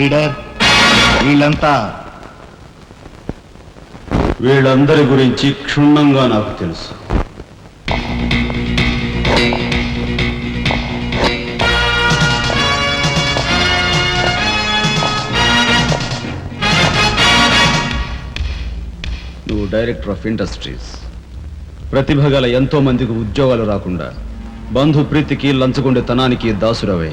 Leader వీళ్ళంతా. వీళ్ళందరి గురించి క్షుణ్ణంగా నాకు తెలుసు. నువ్వు డైరెక్టర్ ఆఫ్ ఇండస్ట్రీస్. ప్రతిభ గల ఎంతో మందికి ఉద్యోగాలు రాకుండా బంధు ప్రీతికి లంచగొండెతనానికి దాసురవై.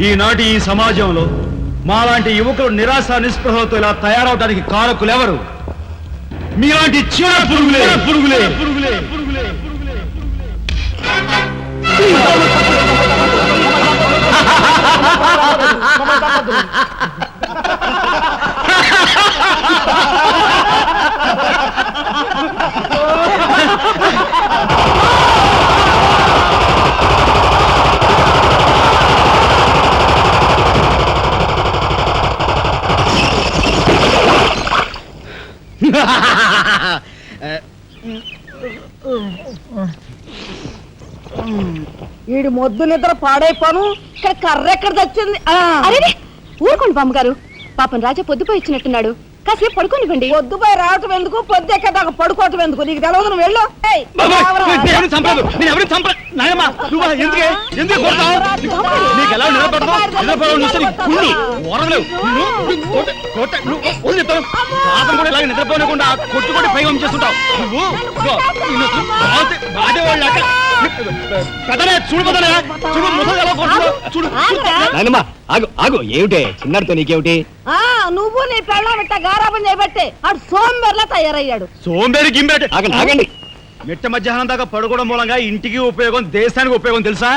ఈనాటి ఈ సమాజంలో మాలాంటి యువకులు నిరాశ నిస్పృహలతో ఇలా తయారవడానికి కారకులెవరు మీలాంటి చీడ పురుగులే. పురుగులే. పురుగులే. పురుగులే వీడి మొద్దు నిద్ర పాడైపోను. ఇక్కడ కర్ర ఎక్కడ తెచ్చింది ఆ, అరే ఊరుకోండి బామ్మగారు. పాపం రాజా పొద్దుపోయి ఇచ్చినట్టున్నాడు కాసేపు పడుకోనివ్వండి. పొద్దుపై రావటం ఎందుకు? పొద్దు ఎక్కదాకా పడుకోవటం ఎందుకు? నీకు తెలవదు నువ్వు వెళ్ళు. ఏయ్. నీకు ఎలా కోట కోట నువ్వు పాపం కూడా ఇలాగ నిద్రపోనకుండా కొట్టుకొని పై చేస్తుంటావు నువ్వు ఇదిగో, నిన్ను బాధ- నాయనమ్మా ఆగు ఆగు ఏమిటే? చిన్నారితో నీకేమిటి? నువ్వు నీ పెళ్ళం గారాబం చేయబట్టే సోంబెర్లా తయారయ్యాడు. సోంబేరి గింబేట. ఆగండి ఆగండి. మిట్ట మధ్యాహ్నం దాకా పడుకోవడం మూలంగా ఇంటికి ఉపయోగం దేశానికి ఉపయోగం తెలుసా?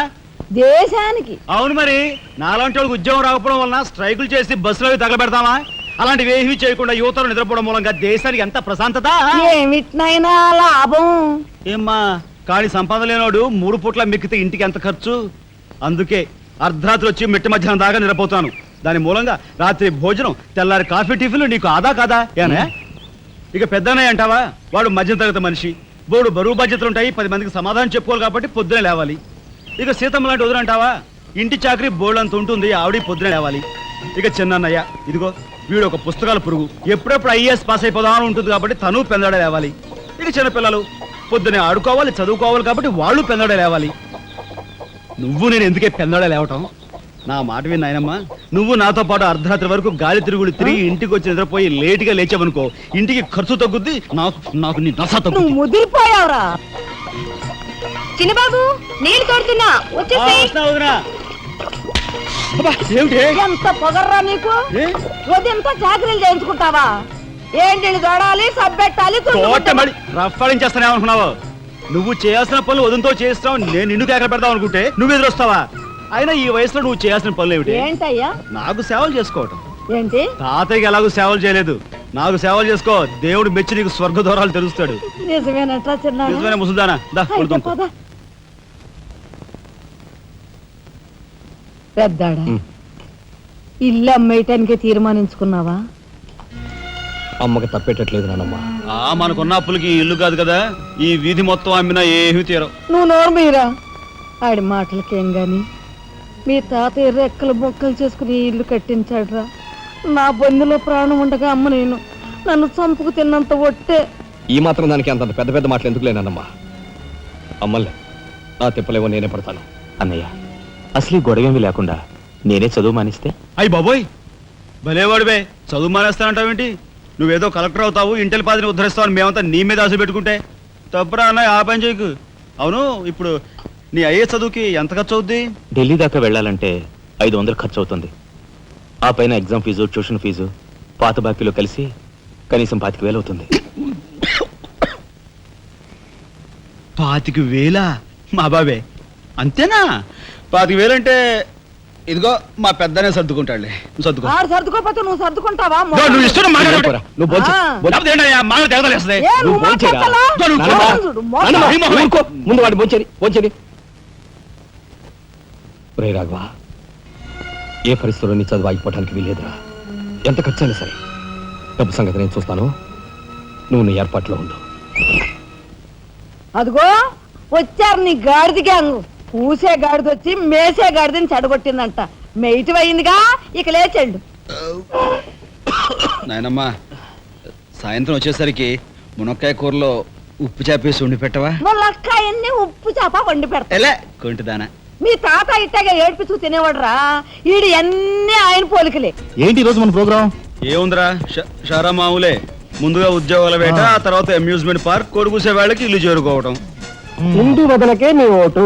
దేశానికి. అవును మరి. నాలాంటి వాళ్ళకి ఉద్యోగం రాకపోవడం వలన స్ట్రైకులు చేసి బస్సులో తగలబెడతామా? అలాంటివి ఏమీ చేయకుండా యువతలు నిద్రపోవడం మూలంగా దేశానికి ఎంత ప్రశాంతత? ఏమిటినైనా లాభం. ఏమ్మా కానీ సంపాదన లేనోడు మూడు పూట్ల మిక్కితే ఇంటికి ఎంత ఖర్చు? అందుకే అర్ధరాత్రి వచ్చి మిట్ట మధ్యాహ్నం దాకా నిరపోతాను దాని మూలంగా రాత్రి భోజనం తెల్లారి కాఫీ టిఫిన్లు నీకు ఆదా కాదా? ఏనా? ఇక పెద్దనయ్య అంటావా? వాడు మధ్య తరగతి మనిషి. బోడు బరువు బాధ్యతలు ఉంటాయి పది మందికి సమాధానం చెప్పుకోవాలి కాబట్టి పొద్దునే లేవాలి. ఇక సీతమ్మ లాంటి వదులంటావా ఇంటి చాకరీ బోర్డు అంత ఉంటుంది ఆవిడ పొద్దునే లేవాలి. ఇక చిన్నన్నయ్య ఇదిగో వీడు ఒక పుస్తకాల పురుగు. ఎప్పుడెప్పుడు ఐఏఎస్ పాస్ అయిపోదామని ఉంటుంది కాబట్టి తను పెందడ లేవాలి. ఇక చిన్నపిల్లలు పొద్దునే ఆడుకోవాలి చదువుకోవాలి కాబట్టి వాళ్ళు పెందడ లేవాలి. నువ్వు నేను ఎందుకే పెందడ లేవటం? నా మాట విని నాయనమ్మా. నువ్వు నాతో పాటు అర్ధరాత్రి వరకు గాలి తిరుగుడు తిరిగి ఇంటికి వచ్చి నిద్రపోయి లేటుగా లేచావనుకో ఇంటికి ఖర్చు తగ్గుద్ది నాకు నాకు నీ నస నువ్వు తగ్గుద్ది ముదిరిపోయావురా. చిన్నబాబు నీళ్ళు తోడుతున్నా. ఆ, వచ్చేసి వస్తున్నా, వదినా. అబ్బా, ఏమిటి? ఎంత పొగర్రా నీకు? ఏ? ఉదయంతో చాకరీలు చేయించుకుంటావా? దొడాలి సబ్బెట్టాలి. మడి రఫాడించేస్తానేమనుకున్నావు నువ్వు చేయాల్సిన పనులు వదంతో చేస్తావు నేను నిన్ను కేకలు పెడతావు అనుకుంటే నువ్వు ఎదురొస్తావా? అయినా ఈ వయసులో నువ్వు చేయాల్సిన పనులు ఏమిటి? ఏంటయ్యా? నాకు సేవలు చేసుకోవటం. ఏంటి? తాతయ్యకి ఎలాగో సేవలు చేయలేదు. నాకు సేవలు చేసుకో దేవుడు మెచ్చి నీకు స్వర్గ దూరాలు తెలుస్తాడు. నిజమైన? ముసుదానా? పెద్దాడా. ఇల్లు అమ్మేయటానికి తీర్మానించుకున్నావా? అమ్మకి తప్పేటట్లేదు నానమ్మా. ఆ మనకున్న అప్పులకి ఇల్లు కాదు కదా ఈ వీధి మొత్తం అమ్మినా ఏమీ తీరం నువ్వు నోరు మీరా? ఆడి మాటలకేం గాని? మీ తాతయ్య రెక్కలు బొక్కలు చేసుకుని ఈ ఇల్లు కట్టించాడురా. నా బొందులో ప్రాణం ఉండగా అమ్మ నేను నన్ను చంపుకు తిన్నంత ఒట్టే. ఈ మాత్రం దానికి అంత పెద్ద పెద్ద మాటలు ఎందుకు లేనమ్మా అమ్మలే నా తిప్పలేవో నేనే పడతాను. అన్నయ్య అసలు ఈ గొడవేమి లేకుండా నేనే చదువు మానిస్తే? అయ్యి బాబోయ్ భలేవాడివే చదువు మానేస్తానంటావేంటి? నువ్వేదో కలెక్టర్ అవుతావు ఇంటెల్ పాదిని ఉద్ధరిస్తావు మేమంతా నీ మీద ఆశ పెట్టుకుంటే తప్పురా అన్నయ్య ఆ పని చేయకు. అవును ఇప్పుడు నీ అయ్యే చదువుకి ఎంత ఖర్చు అవుద్ది? ఢిల్లీ దాకా వెళ్ళాలంటే ఐదు వందలు ఖర్చు అవుతుంది. ఆ పైన ఎగ్జామ్ ఫీజు ట్యూషన్ ఫీజు పాత బాకీలో కలిసి కనీసం పాతిక వేలు అవుతుంది. పాతిక వేలా? మా బాబే అంతేనా? పాతిక వేలంటే ఇదిగో మా పెద్దనే సర్దుకుంటాడులే నువ్వు సర్దుకో ఆడు సర్దుకోపోతే నువ్వు సర్దుకుంటావా నువ్వు ఇష్టం పోరా, నువ్వు భోంచే. ఆ. లేకపోతే ఏంటయ్యా మాట తెగదలేస్తుంది ఏ, నువ్వు నువ్వు భోంచేరా? మాట్లాడతావా? నువ్వు నాన్నమ్మ, మోసం చూడు, మోసం. నాన్నమ్మ, ఈ మొహమే. ఊరుకో. ముందు వాడి బొంచని బొంచని రే రాఘవ ఏ పరిస్థితుల్లో నీ చదువు ఆగిపోవడానికి వీలేదురా ఎంత ఖర్చు అయినా సరే డబ్బు సంగతి నేను చూస్తాను నువ్వు నీ ఏర్పాట్లో ఉండు అదిగో వచ్చారు నీ గాడిద గ్యాంగ్ పూసే గాడిద వచ్చి మేసే గాడిదని చెడగొట్టిందంట. మెయిటి అయిందిగా ఇక లేచండు నాయనమ్మా సాయంత్రం వచ్చేసరికి మునక్కాయ కూరలో ఉప్పు చేపేసి ఉండి పెట్టవా? ములక్కాయన్ని ఉప్పు చేప వండి పెడతా. ఎలా? కొంటిదానా మీ తాత ఇట్టగా ఏడ్పిస్తూ తినేవాడురా. ఈడు అన్ని ఆయన పోలికలే. ఏంటి ఈరోజు మన ప్రోగ్రామ్ ఏముందిరా? షారా మామూలే ముందుగా ఉద్యోగాల వేట ఆ. తర్వాత అమ్యూజ్మెంట్ పార్క్ కొడుకుసే వాళ్ళకి ఇల్లు చేరుకోవటం. ఇంటి వదలకే నీ ఓటు.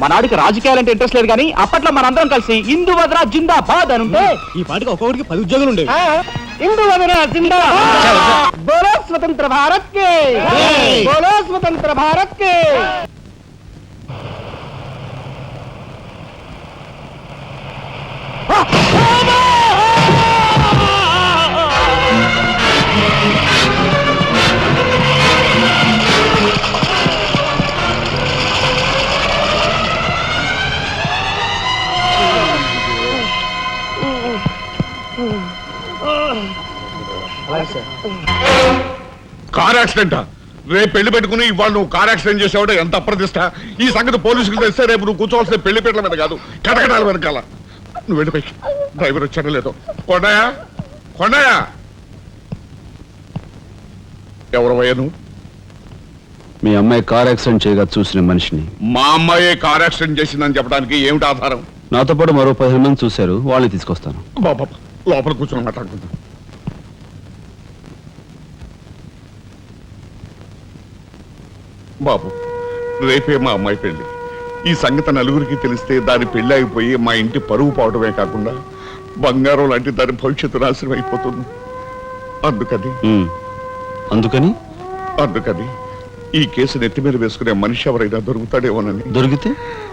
మా నాడికి రాజకీయాలంటే ఇంట్రెస్ట్ లేదు కానీ అప్పట్లో మనందరం కలిసి ఇందు వదరా జిందాబాద్ అని ఉంటే ఈ పాటికి ఒక్కొక్కడికి పది ఉద్యోగులు ఉండేవి. ఇందు వదరా జిందాబాద్. బోలో స్వతంత్ర భారత్ కే. బోలో స్వతంత్ర భారత్ కే. Car accident? రేపు పెళ్ళి పెట్టుకుని ఇవాళ నువ్వు కార్ యాక్సిడెంట్ చేసావుంటే ఎంత అప్రదిష్ట ఈ సంగతి పోలీసులు తెస్తే రేపు నువ్వు కూర్చోవాల్సిన పెళ్ళి పీటల మీద కాదు కటకటాల వెనకాల. నువ్వు వెళ్ళిపోయి డ్రైవర్ వచ్చాడో లేదో. కొండయా కొండయా ఎవరవయ్యా నువ్వు? మీ అమ్మాయి కార్ యాక్సిడెంట్ చేయగా చూసిన మనిషిని. మా అమ్మాయి కార్ యాక్సిడెంట్ చేసిందని చెప్పడానికి ఏమిటి ఆధారం? నాతో పాటు మరో పదిహేను మంది చూశారు వాళ్ళని తీసుకొస్తాను. బాబా లోపల కూర్చొని మాట్లాడుకుందాం. బాబు రేపే మా అమ్మాయి పెళ్ళి ఈ సంగతి నలుగురికి తెలిస్తే దాని పెళ్ళి అయిపోయి మా ఇంటి పరువు పోవడమే కాకుండా బంగారం లాంటి దాని భవిష్యత్తు నాశనం అయిపోతుంది. అందుకని. అందుకని? అందుకని ఈ కేసు నెత్తి మీద వేసుకునే మనిషి ఎవరైనా దొరుకుతాడేమోనని. దొరికితే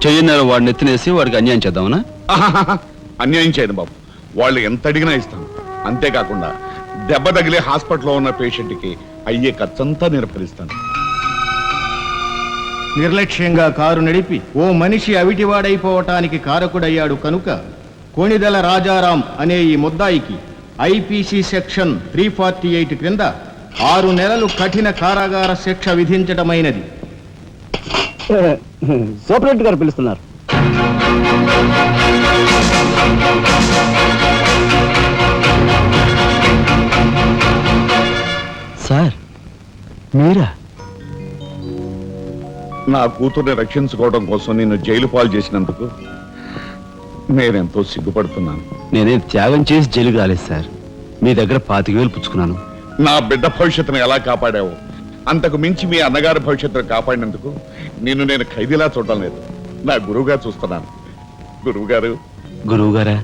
చెయ్యన్నారు వాడిని ఎత్తినేసి వాడికి అన్యాయం చేద్దామనా? ఆహాహాహా. అన్యాయం చేయను బాబు. వాళ్ళు ఎంత అడిగినా ఇస్తాను. అంతేకాకుండా దెబ్బ తగిలే హాస్పిటల్లో ఉన్న పేషెంట్కి అయ్యే ఖర్చంతా నేను భరిస్తాను. నిర్లక్ష్యంగా కారు నడిపి ఓ మనిషి అవిటివాడైపోవటానికి కారకుడయ్యాడు కనుక కోణిదల రాజారాం అనే ఈ ముద్దాయికి IPC section three forty eight క్రింద ఆరు నెలలు కఠిన కారాగార శిక్ష విధించటమైనది. సూపరెంట్ గారు పిలుస్తున్నారు. సార్ మీరా? నా కూతుర్ని రక్షించుకోవడం కోసం నిన్ను జైలు పాలు చేసినందుకు నేనెంతో సిగ్గుపడుతున్నాను. నేనేం త్యాగం చేసి జైలు కాలేదు సార్. మీ దగ్గర పాతిక వేలు పుచ్చుకున్నాను. నా బిడ్డ భవిష్యత్తును ఎలా కాపాడావో? అంతకు మించి మీ అన్నగారి భవిష్యత్తును కాపాడినందుకు నిన్ను నేను ఖైదీలా చూడడం లేదు. నా గురువుగా చూస్తున్నాను. గురువు గారు గురువు గారా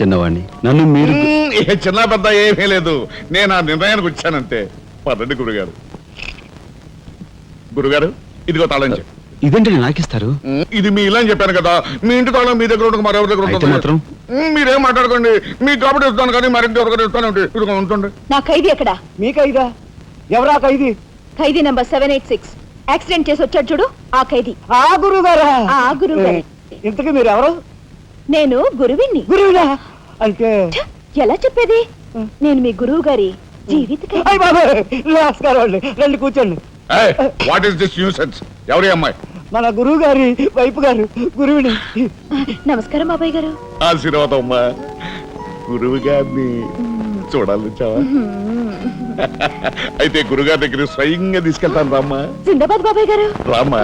చిన్నవాడిని నన్ను మీరు ఇక చిన్న పెద్ద ఏమీ లేదు. నేను ఆ నిర్ణయానికి వచ్చానంతే. పదండి గురుగారు. గురుగారు ఇదిగో తాళం చెప్పు. ఇదేంటి నాకిస్తారు? ఇది మీ ఇలా అని చెప్పాను కదా. మీ ఇంటి తాళం మీ దగ్గర ఉండక మరెవరి దగ్గర అయితే ఉంటుంది? మాత్రం? మ్, మీరేం మాట్లాడుకోండి. మీకు కాబట్టి ఇస్తాను కానీ మరింటి ఎవరికైనా ఇస్తాను ఇదిగో ఉంటుంది నా ఖైదీ ఎక్కడ? మీకైదా ఎవరా ఖైదీ? ఖైదీ number seven eight six. Accident చేసి వచ్చాడు చూడు ఆ ఖైదీ. ఆ గురువు గారా ఆ గురువు గారే. ఇంతకీ మీరు ఎవరు నేను గురువిని? గురువునా అంటే ఎలా చెప్పేది? నేను మీ గురువు గారి జీవిత ఖైదీ. అయ్య బాబు నమస్కారం అండి రండి కూర్చోండి. వాట్ ఈస్ దిస్ న్యూసెన్స్ ఎవరి అమ్మాయి? మన గురువు గారి వైపు గారు గురువుని. నమస్కారం బాబాయ్ గారు. ఆశీర్వాదం అమ్మా. గురువు గారిని చూడాలి చావా అయితే గురుగారి దగ్గర స్వయంగా తీసుకెళ్తాను రామ్మా. జిందాబాద్ బాబాయ్ గారు. రామ్మా.